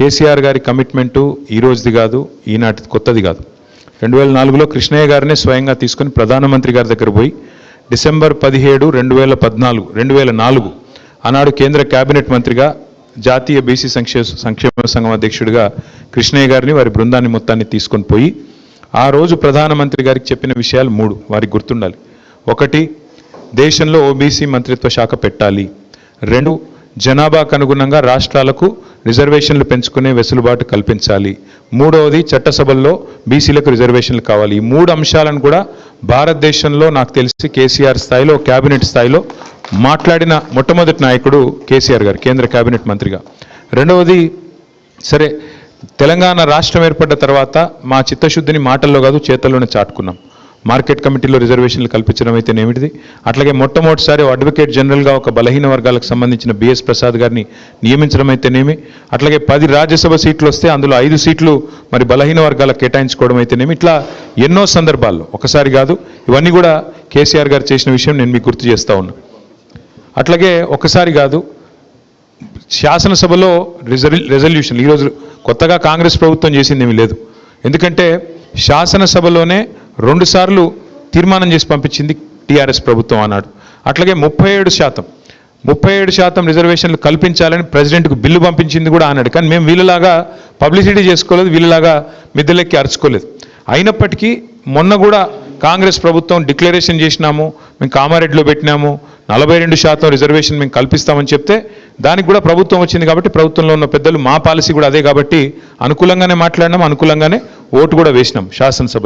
కేసీఆర్ గారి కమిట్మెంటు ఈ రోజుది కాదు ఈనాటి కొత్తది కాదు. రెండు వేల నాలుగులో కృష్ణయ్య గారినే స్వయంగా తీసుకొని ప్రధానమంత్రి గారి దగ్గర పోయి డిసెంబర్ పదిహేడు రెండు వేల పద్నాలుగు రెండు వేల నాలుగు ఆనాడు కేంద్ర కేబినెట్ మంత్రిగా జాతీయ బీసీ సంక్షేమ సంక్షేమ సంఘం అధ్యక్షుడిగా కృష్ణయ్య గారిని వారి బృందాన్ని మొత్తాన్ని తీసుకొని పోయి ఆ రోజు ప్రధానమంత్రి గారికి చెప్పిన విషయాలు మూడు వారికి గుర్తుండాలి. ఒకటి దేశంలో ఓబీసీ మంత్రిత్వ శాఖ పెట్టాలి. రెండు జనాభాకు అనుగుణంగా రాష్ట్రాలకు రిజర్వేషన్లు పెంచుకునే వెసులుబాటు కల్పించాలి. మూడవది చట్టసభల్లో బీసీలకు రిజర్వేషన్లు కావాలి. ఈ మూడు అంశాలను కూడా భారతదేశంలో నాకు తెలిసి కేసీఆర్ స్థాయిలో క్యాబినెట్ స్థాయిలో మాట్లాడిన మొట్టమొదటి నాయకుడు కేసీఆర్ గారు కేంద్ర క్యాబినెట్ మంత్రిగా. రెండవది సరే తెలంగాణ రాష్ట్రం ఏర్పడ్డ తర్వాత మా చిత్తశుద్ధిని మాటల్లో కాదు చేతల్లోనే చాటుకున్నాం. మార్కెట్ కమిటీలో రిజర్వేషన్లు కల్పించడం అయితేనేమిటిది అట్లాగే మొట్టమొదటిసారి అడ్వకేట్ జనరల్గా ఒక బలహీన వర్గాలకు సంబంధించిన బిఎస్ ప్రసాద్ గారిని నియమించడం అయితేనేమి? అట్లాగే పది రాజ్యసభ సీట్లు వస్తే అందులో ఐదు సీట్లు మరి బలహీన వర్గాలకు కేటాయించుకోవడం అయితేనేమి? ఇట్లా ఎన్నో సందర్భాల్లో ఒకసారి కాదు ఇవన్నీ కూడా కేసీఆర్ గారు చేసిన విషయం నేను మీకు గుర్తు చేస్తా ఉన్నా. అట్లాగే ఒకసారి కాదు శాసనసభలో రిజర్ రెజల్యూషన్ ఈరోజు కొత్తగా కాంగ్రెస్ ప్రభుత్వం చేసింది ఏమీ లేదు. ఎందుకంటే శాసనసభలోనే రెండుసార్లు తీర్మానం చేసి పంపించింది టీఆర్ఎస్ ప్రభుత్వం అన్నాడు. అట్లాగే ముప్పై ఏడు శాతం ముప్పై ఏడు శాతం రిజర్వేషన్లు కల్పించాలని ప్రెసిడెంట్కు బిల్లు పంపించింది కూడా అన్నాడు. కానీ మేము వీళ్ళలాగా పబ్లిసిటీ చేసుకోలేదు వీళ్ళలాగా మిద్దెలెక్కి అరుచుకోలేదు. అయినప్పటికీ మొన్న కూడా కాంగ్రెస్ ప్రభుత్వం డిక్లరేషన్ చేసినాము మేము కామారెడ్డిలో పెట్టినాము నలభై రెండు శాతం రిజర్వేషన్ మేము కల్పిస్తామని చెప్తే దానికి కూడా ప్రభుత్వం వచ్చింది కాబట్టి ప్రభుత్వంలో ఉన్న పెద్దలు మా పాలసీ కూడా అదే కాబట్టి అనుకూలంగానే మాట్లాడినాం అనుకూలంగానే ఓటు కూడా వేసినాం శాసనసభ